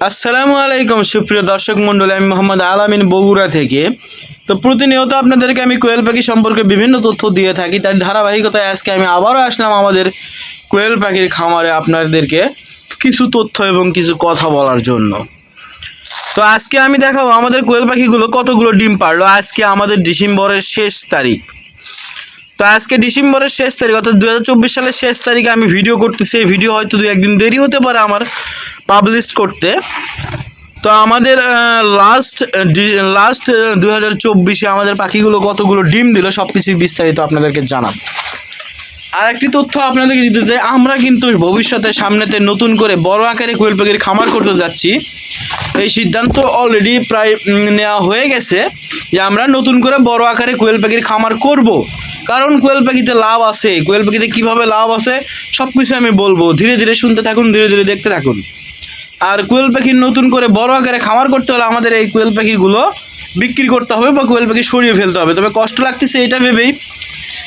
আসসালামু আলাইকুম সুপ্রিয় দর্শক মণ্ডলী, আমি মোহাম্মদ আলামিন বগুড়া থেকে। তো প্রতিনিয়ত আপনাদেরকে আমি কোয়েল পাখি সম্পর্কে বিভিন্ন তথ্য দিয়ে থাকি, তার ধারাবাহিকতায় আজকে আমি আবারও আসলাম আমাদের কোয়েল পাখির খামারে আপনাদেরকে কিছু তথ্য এবং কিছু কথা বলার জন্য। তো আজকে আমি দেখাবো আমাদের কোয়েল পাখিগুলো কতগুলো ডিম পারল আজকে আমাদের ডিসেম্বরের শেষ তারিখ। তো আজকে ডিসেম্বরের শেষ তারিখ, অর্থাৎ দুহাজার চব্বিশ সালের শেষ তারিখে আমি ভিডিও করতেছি। এই ভিডিও হয়তো দু একদিন দেরি হতে পারে আমার পাবলিশ করতে। তো আমাদের লাস্ট লাস্ট দু হাজার আমাদের পাখিগুলো কতগুলো ডিম দিল সব কিছুই বিস্তারিত আপনাদেরকে জানাব। আর একটি তথ্য আপনাদেরকে দিতে চাই, আমরা কিন্তু ভবিষ্যতে সামনেতে নতুন করে বড় আকারে কোয়েল পাখির খামার করতে যাচ্ছি। এই সিদ্ধান্ত অলরেডি প্রায় নেওয়া হয়ে গেছে যে আমরা নতুন করে বড় আকারে কোয়েল পাখির খামার করব। কারণ কোয়েল পাখিতে লাভ আছে। কোয়েল পাখিতে কীভাবে লাভ আছে সব কিছু আমি বলব। ধীরে ধীরে শুনতে থাকুন, ধীরে ধীরে দেখতে থাকুন। আর কোয়েল পাখির নতুন করে বড় আকারে খামার করতে হলে আমাদের এই কোয়েল পাখিগুলো বিক্রি করতে হবে বা কোয়েল পাখি সরিয়ে ফেলতে হবে। তবে কষ্ট লাগতেছে, এটা ভেবেই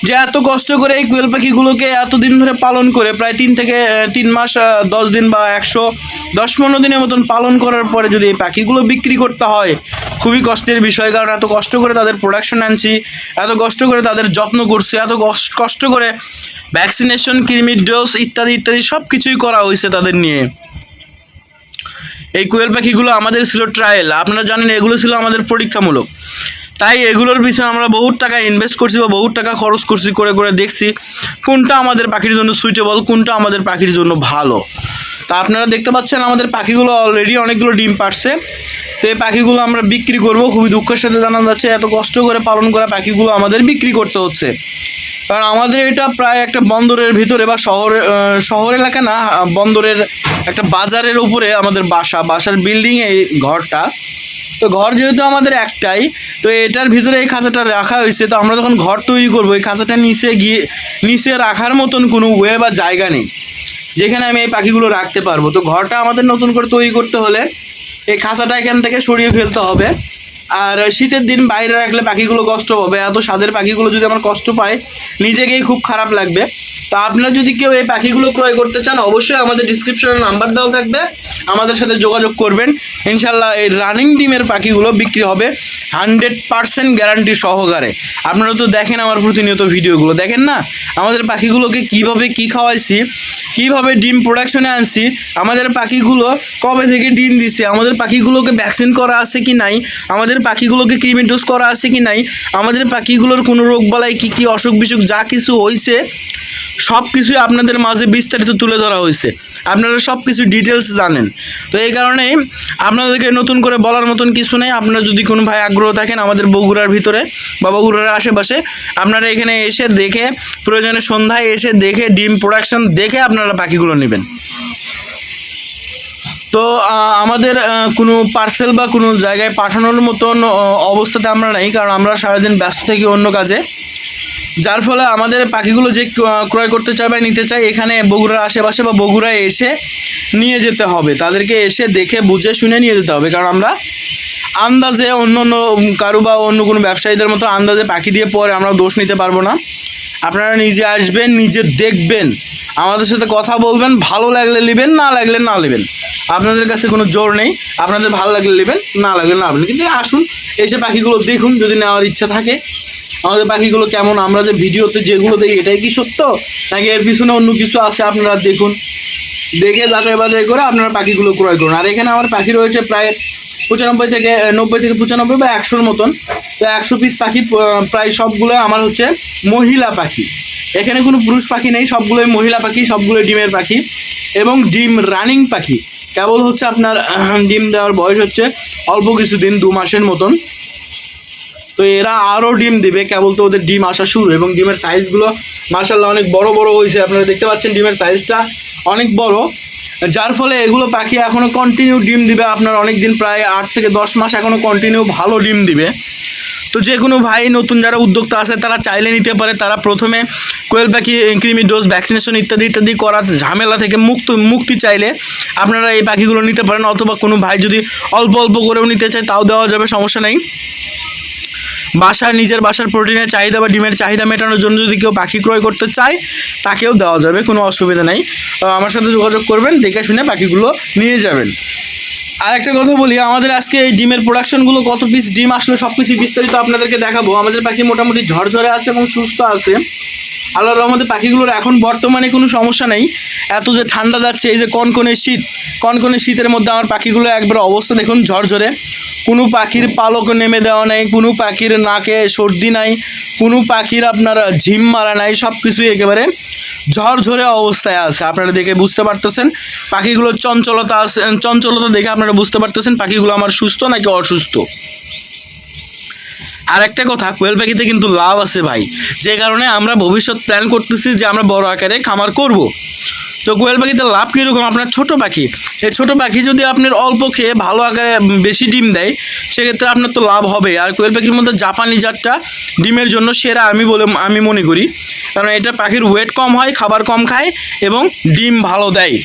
যে এত কষ্ট করে এই কোয়েল পাখিগুলোকে এতদিন ধরে পালন করে, প্রায় তিন থেকে তিন মাস দশ দিন বা একশো, দশ পনেরো দিনের মতন পালন করার পরে যদি এই পাখিগুলো বিক্রি করতে হয়, খুবই কষ্টের বিষয় কারণ এত কষ্ট করে তাদের প্রোডাকশন আনছি, এত কষ্ট করে তাদের যত্ন করছি, এত কষ্ট- করে ভ্যাকসিনেশন কৃমির ডোজ ইত্যাদি ইত্যাদি সব কিছুই করা হয়েছে তাদের নিয়ে। এই কোয়েল পাখিগুলো আমাদের ছিল ট্রায়াল আপনারা জানেন এগুলো ছিল আমাদের পরীক্ষামূলক। তাই এগুলোর পিছনে আমরা বহুত টাকা ইনভেস্ট করছি বা বহুত টাকা খরচ করছি, করে করে দেখছি কোনটা আমাদের পাখির জন্য সুইটেবল কোনটা আমাদের পাখির জন্য ভালো। তা আপনারা দেখতে পাচ্ছেন আমাদের পাখিগুলো অলরেডি অনেকগুলো ডিম পারছে তো এই পাখিগুলো আমরা বিক্রি করব। খুবই দুঃখের সাথে জানা যাচ্ছে এত কষ্ট করে পালন করা পাখিগুলো আমাদের বিক্রি করতে হচ্ছে। কারণ আমাদের এটা প্রায় একটা বন্দরের ভিতরে বা শহরে শহর এলাকা না বন্দরের একটা বাজারের উপরে আমাদের বাসা, বাসার বিল্ডিং এই ঘরটা। তো ঘর যেহেতু আমাদের একটাই, তো এটার ভিতরে এই খাঁচাটা রাখা হয়েছে, তো আমরা যখন ঘর তৈরি করব, এই খাঁচাটা নিচে গিয়ে, নিচে রাখার মতন কোনো ওয়ে বা জায়গা নেই, যেখানে আমি এই পাখিগুলো রাখতে পারব। তো ঘরটা আমাদের নতুন করে তৈরি করতে হলে এই খাঁচাটা এখান থেকে সরিয়ে ফেলতে হবে। আর শীতের দিন বাইরে রাখলে পাখিগুলো কষ্ট পাবে এত স্বাদের পাখিগুলো যদি আমার কষ্ট পায়, নিজেকেই খুব খারাপ লাগবে। তা আপনারা যদি কেউ এই পাখিগুলো ক্রয় করতে চান, অবশ্যই আমাদের ডিসক্রিপশনে নাম্বার দেওয়া থাকবে। আমাদের সাথে যোগাযোগ করবেন। ইনশাল্লাহ এই রানিং ডিমের পাখিগুলো বিক্রি হবে হান্ড্রেড পার্সেন্ট গ্যারান্টি সহকারে। আপনারা তো দেখেন আমার প্রতিনিয়ত ভিডিওগুলো। দেখেন না? আমাদের পাখিগুলোকে কীভাবে কি খাওয়াইছি, কীভাবে ডিম প্রোডাকশনে আনছি, আমাদের পাখিগুলো কবে থেকে ডিম দিছে, আমাদের পাখিগুলোকে ভ্যাকসিন করা আছে কি নাই, আমাদের পাখিগুলোকে ক্রিমি ডোজ করা আছে কি নাই, আমাদের পাখিগুলোর কোনো রোগবালাই কী কী অসুখ বিসুখ যা কিছু হয়েছে সব কিছুই আপনাদের মাঝে বিস্তারিত তুলে ধরা হয়েছে। আপনারা সব কিছু ডিটেলস জানেন। তো এই কারণেই আপনাদেরকে নতুন করে বলার মতন কিছু নেই। আপনারা যদি কোনো ভাই আগ্রহ থাকেন আমাদের বগুড়ার ভিতরে বা বগুড়ার আশেপাশে, আপনারা এখানে এসে দেখে, প্রয়োজনে সন্ধ্যায় এসে দেখে, ডিম প্রোডাকশন দেখে আপনারা পাখিগুলো নেবেন। তো আমাদের কোনো পার্সেল বা কোনো জায়গায় পাঠানোর মতন অবস্থাতে আমরা নাই। কারণ আমরা সারাদিন ব্যস্ত থাকি অন্য কাজে। যার ফলে আমাদের পাখিগুলো যে ক্রয় করতে চায় বা নিতে চায়, এখানে বগুড়ার আশেপাশে বা বগুড়ায় এসে নিয়ে যেতে হবে। তাদেরকে এসে দেখে, বুঝে, শুনে নিয়ে যেতে হবে। কারণ আমরা আন্দাজে অন্য অন্য কারও বা অন্য কোনো ব্যবসায়ীদের মতো আন্দাজে পাখি দিয়ে পরে আমরা দোষ নিতে পারব না। আপনারা নিজে আসবেন, নিজে দেখবেন। আমাদের সাথে কথা বলবেন, ভালো লাগলে নেবেন, না লাগলে না নেবেন। আপনাদের কাছে কোনো জোর নেই। আপনাদের ভালো লাগলে নেবেন, না লাগলে না নেবেন। কিন্তু আসুন, এসে পাখিগুলো দেখুন, যদি নেওয়ার ইচ্ছা থাকে। আমাদের পাখিগুলো কেমন? আমরা যে ভিডিওতে যেগুলো দেখি, এটাই কি সত্য? নাকি এর পিছনে অন্য কিছু আছে আপনারা দেখুন। দেখে যাচাই বাছাই করে আপনারা পাখিগুলো ক্রয় করুন। আর এখানে আমার পাখি রয়েছে প্রায় পঁচানব্বই থেকে নব্বই থেকে পঁচানব্বই বা একশোর মতন। তো একশো পিস পাখি প্রায় সবগুলো আমার হচ্ছে মহিলা পাখি। এখানে কোনো পুরুষ পাখি নেই, সবগুলোই মহিলা পাখি, সবগুলোই ডিমের পাখি এবং ডিম রানিং পাখি। কেবল হচ্ছে আপনার ডিম দেওয়ার বয়স হচ্ছে অল্প কিছুদিন, দু মাসের মতন। তো এরা আরও ডিম দিবে। কেবল তো ওদের ডিম আসা শুরু এবং ডিমের সাইজগুলো মার্শাল্লাহ অনেক বড় বড় হয়েছে। আপনারা দেখতে পাচ্ছেন ডিমের সাইজটা অনেক বড়। যার ফলে এগুলো পাখি এখনও কন্টিনিউ ডিম দিবে। আপনার অনেক দিন প্রায় আট থেকে দশ মাস এখনও কন্টিনিউ ভালো ডিম দিবে। তো যে কোনো ভাই, নতুন যারা উদ্যোক্তা আছে, তারা চাইলে নিতে পারে। তারা প্রথমে কোয়েল পাখি ক্রিমি ডোজ ভ্যাকসিনেশন ইত্যাদি ইত্যাদি করার ঝামেলা থেকে মুক্ত, মুক্তি চাইলে আপনারা এই পাখিগুলো নিতে পারেন। অথবা কোনো ভাই যদি অল্প অল্প করেও নিতে চায়, তাও দেওয়া যাবে, সমস্যা নেই। বাসার, নিজের বাসার প্রোটিনের চাহিদা বা ডিমের চাহিদা মেটানোর জন্য যদি কেউ পাখি ক্রয় করতে চায়, তাকেও দেওয়া যাবে, কোনো অসুবিধা নেই। আমার সাথে যোগাযোগ করবেন, দেখে শুনে পাখিগুলো নিয়ে যাবেন। আর একটা কথা বলি, আমাদের আজকে এই ডিমের প্রোডাকশনগুলো কত পিস ডিম আসলো, সব কিছু বিস্তারিত আপনাদেরকে দেখাবো। আমাদের পাখি মোটামুটি ঝরঝরে আছে এবং সুস্থ আছে। আল্লাহর রহমতে পাখিগুলোর এখন বর্তমানে কোনো সমস্যা নেই। এত যে ঠান্ডা যাচ্ছে, এই যে কনকনে শীত, কনকনে শীতের মধ্যে আমার পাখিগুলো একবার অবস্থা দেখুন, ঝরঝরে। কোনো পাখির পালক নেমে দেওয়া নাই, কোনো পাখির নাকে সর্দি নাই, কোনো পাখির আপনার ঝিম মারা নাই সব কিছুই একেবারে ঝরঝরে অবস্থায় আছে। আপনারা দেখে বুঝতে পারতেছেন? পাখিগুলোর চঞ্চলতা চঞ্চলতা দেখে আপনারা বুঝতে পারতেছেন পাখিগুলো আমার সুস্থ নাকি অসুস্থ? আর একটা কথা, কোয়েল পাখিতে কিন্তু লাভ আছে ভাই। যে কারণে আমরা ভবিষ্যৎ প্ল্যান করতেছি যে আমরা বড় আকারে খামার করব। তো কোয়েল পাখিতে লাভ কীরকম? আপনার ছোট পাখি। এই ছোট পাখি যদি আপনার অল্প খেয়ে ভালো আকারে বেশি ডিম দেয়, সেক্ষেত্রে আপনার তো লাভ হবে আর কোয়েল পাখির মধ্যে জাপানি জাতটা ডিমের জন্য সেরা আমি বলে, আমি মনে করি। কারণ এটা পাখির ওয়েট কম হয়, খাবার কম খায় এবং ডিম ভালো দেয়।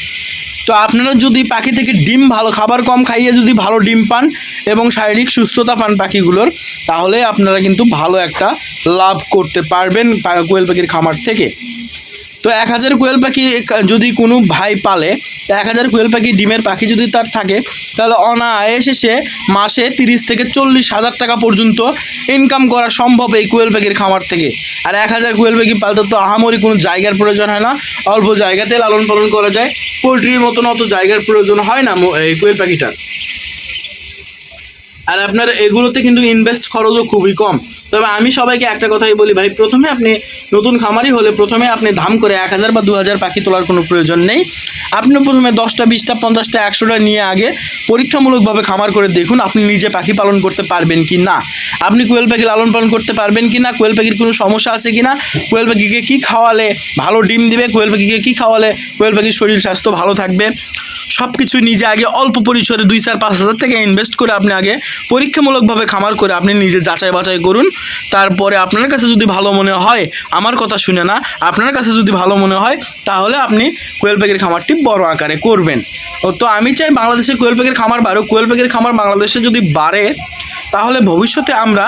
তো আপনারা যদি পাখি থেকে ডিম ভালো, খাবার কম খাইয়ে যদি ভালো ডিম পান এবং শারীরিক সুস্থতা পান পাখিগুলোর, তাহলে আপনারা কিন্তু ভালো একটা লাভ করতে পারবেন কোয়েল পাখির খামার থেকে। তো এক হাজার কোয়েল পাখি যদি কোনো ভাই পালে, এক হাজার কোয়েল পাখি, ডিমের পাখি যদি তার থাকে, তাহলে অনায়াসে সে মাসে তিরিশ থেকে চল্লিশ হাজার টাকা পর্যন্ত ইনকাম করা সম্ভব এই কোয়েল পাখির খামার থেকে। আর এক হাজার কোয়েল পাখি পালতে তো আহামরি কোনো জায়গার প্রয়োজন হয় না, অল্প জায়গাতে লালন পালন করা যায়, পোলট্রির মতন অত জায়গার প্রয়োজন হয় না এই কোয়েল পাখিটার। আর আপনার এগুলোতে কিন্তু ইনভেস্ট খরচও খুবই কম। তবে আমি সবাইকে একটা কথাই বলি ভাই, প্রথমে আপনি নতুন খামারি হলে প্রথমে আপনি ধাম করে এক হাজার বা দু হাজার পাখি তোলার কোনো প্রয়োজন নেই। আপনি প্রথমে দশটা, বিশটা, পঞ্চাশটা, একশোটা নিয়ে আগে পরীক্ষামূলকভাবে খামার করে দেখুন আপনি নিজে পাখি পালন করতে পারবেন কি না। আপনি কোয়েল পাখি লালন পালন করতে পারবেন কি না, কোয়েল পাখির কোনো সমস্যা আছে কি না, কোয়েল পাখিকে কী খাওয়ালে ভালো ডিম দিবে, কোয়েল পাখিকে কী খাওয়ালে কোয়েল পাখির শরীর স্বাস্থ্য ভালো থাকবে। সব কিছু নিজে আগে অল্প পরিসরে দুই চার, পাঁচ হাজার টাকা ইনভেস্ট করে আপনি আগে পরীক্ষামূলকভাবে খামার করে আপনি নিজে যাচাই বাছাই করুন। তারপরে আপনার কাছে যদি ভালো মনে হয়, আমার কথা শুনে না, আপনার কাছে যদি ভালো মনে হয়, তাহলে আপনি কোয়েল পাখির খামারটি বড় আকারে করবেন। তো আমি চাই বাংলাদেশে কোয়েল পাখির খামার বাড়ুক। কোয়েল পাখির খামার বাংলাদেশে যদি বাড়ে, তাহলে ভবিষ্যতে আমরা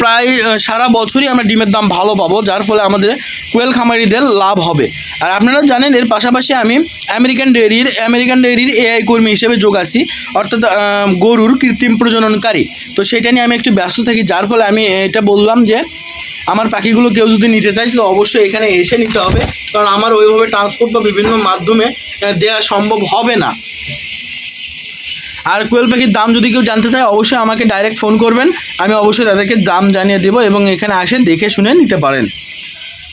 প্রায় সারা বছরই আমরা ডিমের দাম ভালো পাবো, যার ফলে আমাদের কোয়েল খামারিদের লাভ হবে। আর আপনারা জানেন, এর পাশাপাশি আমি আমেরিকান ডেয়ারির আমেরিকান ডেয়ারির এআই কর্মী হিসেবে যোগ আছি, অর্থাৎ গরুর কৃত্রিম প্রজননকারী। তো সেটা নিয়ে আমি একটু ব্যস্ত থাকি, যার ফলে আমি এটা বললাম যে, আমার পাখিগুলো কেউ যদি নিতে চায়, তো অবশ্যই এখানে এসে নিতে হবে। কারণ আমার ওইভাবে ট্রান্সপোর্ট বা বিভিন্ন মাধ্যমে দেওয়া সম্ভব হবে না। আর কোয়েল পাখির দাম যদি কেউ জানতে চায়, অবশ্যই আমাকে ডাইরেক্ট ফোন করবেন। আমি অবশ্যই তাদেরকে দাম জানিয়ে দেবো এবং এখানে আসেন, দেখে শুনে নিতে পারেন।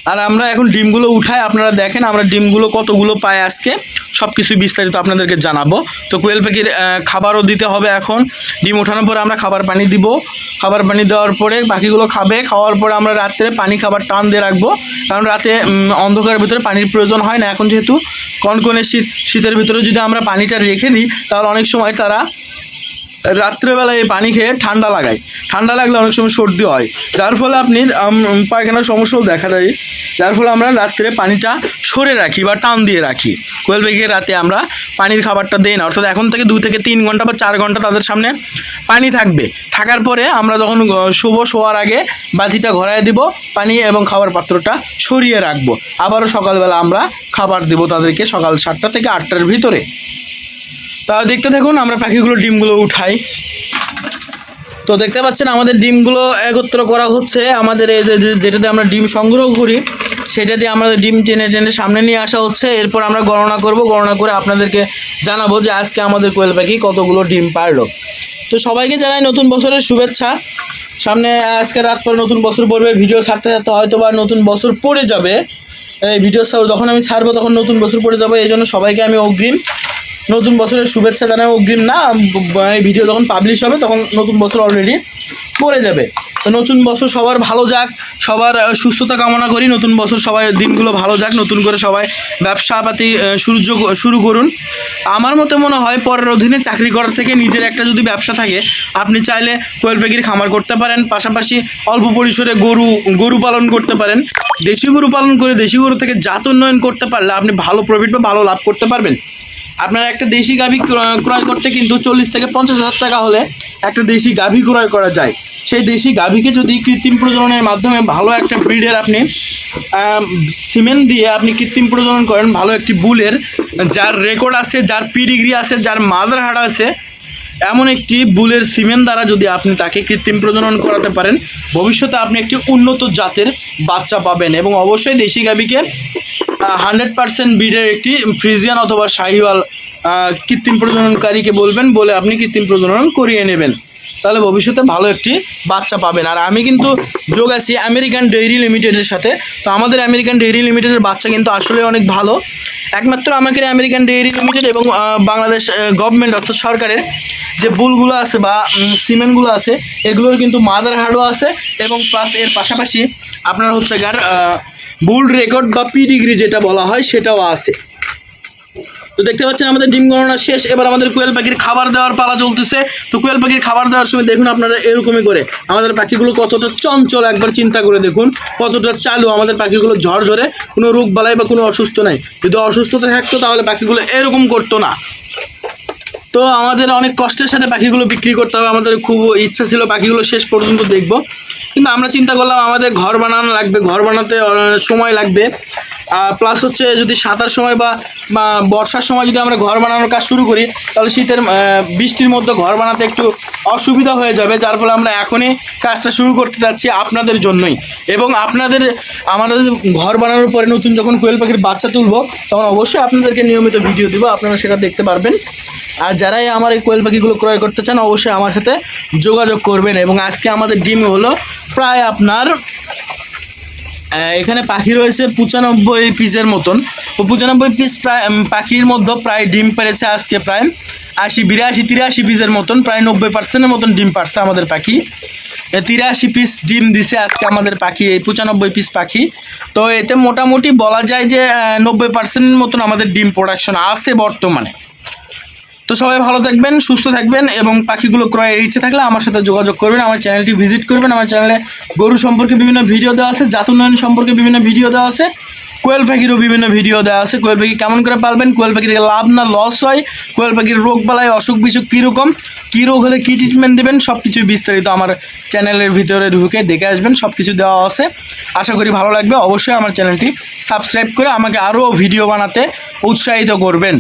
আর আমরা এখন ডিমগুলো উঠাই, আপনারা দেখেন আমরা ডিমগুলো কতগুলো পাই আজকে সব কিছু বিস্তারিত আপনাদেরকে জানাব। তো কোয়েল পাখির খাবারও দিতে হবে এখন। ডিম ওঠানোর পরে আমরা খাবার পানি দিব। খাবার পানি দেওয়ার পরে পাখিগুলো খাবে, খাওয়ার পরে আমরা রাত্রে পানি খাবার টান দিয়ে রাখব। কারণ রাতে অন্ধকারের ভিতরে পানির প্রয়োজন হয় না। এখন যেহেতু কনকনে শীত, শীতের ভিতরে যদি আমরা পানিটা রেখে দিই, তাহলে অনেক সময় তারা রাত্রেবেলায় এই পানি খেয়ে ঠান্ডা লাগায়। ঠান্ডা লাগলে অনেক সময় সর্দি হয়। যার ফলে আপনি পায়খানার সমস্যাও দেখা দেয়। যার ফলে আমরা রাত্রে পানিটা সরে রাখি বা টান দিয়ে রাখি। কোয়েল পাখিকে রাতে আমরা পানির খাবারটা দিই না। অর্থাৎ এখন থেকে দু থেকে তিন ঘণ্টা বা চার ঘণ্টা তাদের সামনে পানি থাকবে। থাকার পরে আমরা যখন শুভ শোয়ার আগে বাতিটা ঘরায় দিব, পানি এবং খাবার পাত্রটা সরিয়ে রাখব। আবারও সকালবেলা আমরা খাবার দেবো তাদেরকে সকাল সাতটা থেকে আটটার ভিতরে। তা দেখতে থাকুন, আমরা পাখিগুলো ডিমগুলো উঠাই। তো দেখতে পাচ্ছেন, আমাদের ডিমগুলো একত্র করা হচ্ছে। আমাদের এই যে যেটাতে আমরা ডিম সংগ্রহ করি, সেটা দিয়ে আমাদের ডিম টেনে টেনে সামনে নিয়ে আসা হচ্ছে। এরপর আমরা গণনা করব। গণনা করে আপনাদেরকে জানাব যে আজকে আমাদের কোয়েল পাখি কতগুলো ডিম পারল। তো সবাইকে জানাই নতুন বছরের শুভেচ্ছা। সামনে আজকে রাত পরে নতুন বছর পড়বে। ভিডিও ছাড়তে ছাড়তে হয়তো বা নতুন বছর পড়ে যাবে। এই ভিডিও যখন আমি ছাড়বো তখন নতুন বছর পড়ে যাবে। এই জন্য সবাইকে আমি অগ্রিম নতুন বছরের শুভেচ্ছা জানাই অগ্রিম না এই ভিডিও যখন পাবলিশ হবে তখন নতুন বছর অলরেডি পড়ে যাবে। তো নতুন বছর সবার ভালো যাক, সবার সুস্থতা কামনা করি, নতুন বছর সবাই দিনগুলো ভালো যাক, নতুন করে সবাই ব্যবসাপাতি শুরু শুরু করুন। আমার মতে মনে হয় পরের অধীনে চাকরি করার থেকে নিজের একটা যদি ব্যবসা থাকে, আপনি চাইলে কোয়েল পাখির খামার করতে পারেন, পাশাপাশি অল্প পরিসরে গরু গরু পালন করতে পারেন। দেশি গরু পালন করে দেশি গরু থেকে জাত উন্নয়ন করতে পারলে আপনি ভালো প্রফিট বা ভালো লাভ করতে পারবেন। আপনার একটা দেশি গাভী ক্রয় করতে কিন্তু চল্লিশ থেকে পঞ্চাশ হাজার টাকা হলে একটা দেশি গাভী ক্রয় করা যায়। সেই দেশি গাভীকে যদি কৃত্রিম প্রজননের মাধ্যমে ভালো একটা ব্রিডের আপনি সিমেন্ট দিয়ে আপনি কৃত্রিম প্রজনন করেন, ভালো একটি বুলের, যার রেকর্ড আছে, যার পিডিগ্রি আছে, যার মাদার হাড় আছে, এমন একটি বুলের সিমেন্ট দ্বারা যদি আপনি তাকে কৃত্রিম প্রজনন করাতে পারেন, ভবিষ্যতে আপনি একটি উন্নত জাতের বাচ্চা পাবেন এবং অবশ্যই দেশি গাবিকে হান্ড্রেড পার্সেন্ট বিডের একটি ফ্রিজিয়ান অথবা শাহিওয়াল কৃত্রিম প্রজননকারীকে বলবেন বলে আপনি কৃত্রিম প্রজনন করিয়ে নেবেন। তাহলে ভবিষ্যতে ভালো একটি বাচ্চা পাবেন। আর আমি কিন্তু যোগ আছি আমেরিকান ডেইরি লিমিটেডের সাথে। তো আমাদের আমেরিকান ডেইরি লিমিটেডের বাচ্চা কিন্তু আসলে অনেক ভালো। একমাত্র আমাকে আমেরিকান ডেইরি লিমিটেড এবং বাংলাদেশ গভর্নমেন্ট অর্থাৎ সরকারের যে বুলগুলো আছে বা সিমেন্টগুলো আছে, এগুলোর কিন্তু মাদার হার্ডও আছে এবং প্লাস এর পাশাপাশি আপনার হচ্ছে গার বুল রেকর্ড বা পি ডিগ্রি যেটা বলা হয় সেটাও আছে। তো দেখতে পাচ্ছেন আমাদের ডিম গণনা শেষ, এবার আমাদের কোয়েল পাখির খাবার দেওয়ার পালা চলতেছে। তো কোয়েল পাখির খাবার দেওয়ার সময় দেখুন আপনারা এরকমই করে, আমাদের পাখিগুলো কতটা চঞ্চল একবার চিন্তা করে দেখুন, কতটা চালু আমাদের পাখিগুলো ঝরঝরে, কোনো রোগ বালাই বা কোনো অসুস্থ নাই। যদি অসুস্থতা থাকতো তাহলে পাখিগুলো এরকম করতো না। তো আমাদের অনেক কষ্টের সাথে পাখিগুলো বিক্রি করতে হবে, আমাদের খুব ইচ্ছা ছিল পাখিগুলো শেষ পর্যন্ত দেখব। কিন্তু আমরা চিন্তা করলাম আমাদের ঘর বানানো লাগবে, ঘর বানাতে সময় লাগবে। প্লাস হচ্ছে যদি সাঁতার সময় বা বর্ষার সময় যদি আমরা ঘর বানানোর কাজ শুরু করি, তাহলে শীতের বৃষ্টির মধ্যে ঘর বানাতে একটু অসুবিধা হয়ে যাবে, যার ফলে আমরা এখনই কাজটা শুরু করতে যাচ্ছি আপনাদের জন্যই। এবং আপনাদের, আমাদের ঘর বানানোর পরে নতুন যখন কোয়েল পাখির বাচ্চা তুলব, তখন অবশ্যই আপনাদেরকে নিয়মিত ভিডিও দিব, আপনারা সেটা দেখতে পারবেন। আর যারাই আমার এই কোয়েল পাখিগুলো ক্রয় করতে চান, অবশ্যই আমার সাথে যোগাযোগ করবেন। এবং আজকে আমাদের ডিম হলো প্রায় আপনার এখানে পাখি রয়েছে পঁচানব্বই পিসের মতন। তো পঁচানব্বই পিস প্রায় পাখির মধ্যে প্রায় ডিম পেরেছে আজকে প্রায় আশি, বিরাশি, তিরাশি পিসের মতন, প্রায় নব্বই পার্সেন্টের মতন ডিম পারছে আমাদের পাখি। তিরাশি পিস ডিম দিছে আজকে আমাদের পাখি, এই পঁচানব্বই পিস পাখি। তো এতে মোটামুটি বলা যায় যে নব্বই পার্সেন্টের মতন আমাদের ডিম প্রোডাকশন আছে বর্তমানে। তো সবাই ভালো থাকবেন, সুস্থ থাকবেন এবং পাখিগুলো ক্রয়ের ইচ্ছে থাকলে আমার সাথে যোগাযোগ করবেন, আমার চ্যানেলটি ভিজিট করবেন, আমার চ্যানেলে গরু সম্পর্কে বিভিন্ন ভিডিও দেওয়া আছে, জাত উন্নয়ন সম্পর্কে বিভিন্ন ভিডিও দেওয়া আছে, কোয়েল পাখিরও বিভিন্ন ভিডিও দেওয়া আছে, কোয়েল পাখি কেমন করে পালবেন, কোয়েল পাখি থেকে লাভ না লস হয়, কোয়েল পাখির রোগ বালাই অসুখ বিসুখ কীরকম, কী রোগ হলে কী ট্রিটমেন্ট দেবেন সব কিছুই বিস্তারিত আমার চ্যানেলের ভিতরে ঢুকে দেখে আসবেন সব কিছু দেওয়া আছে। আশা করি ভালো লাগবে, অবশ্যই আমার চ্যানেলটি সাবস্ক্রাইব করে আমাকে আরও ভিডিও বানাতে উৎসাহিত করবেন।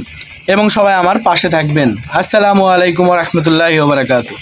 এবং সবাই আমার পাশে থাকবেন। আসসালামু আলাইকুম রহমতুল্লাহ ওবরাকাতু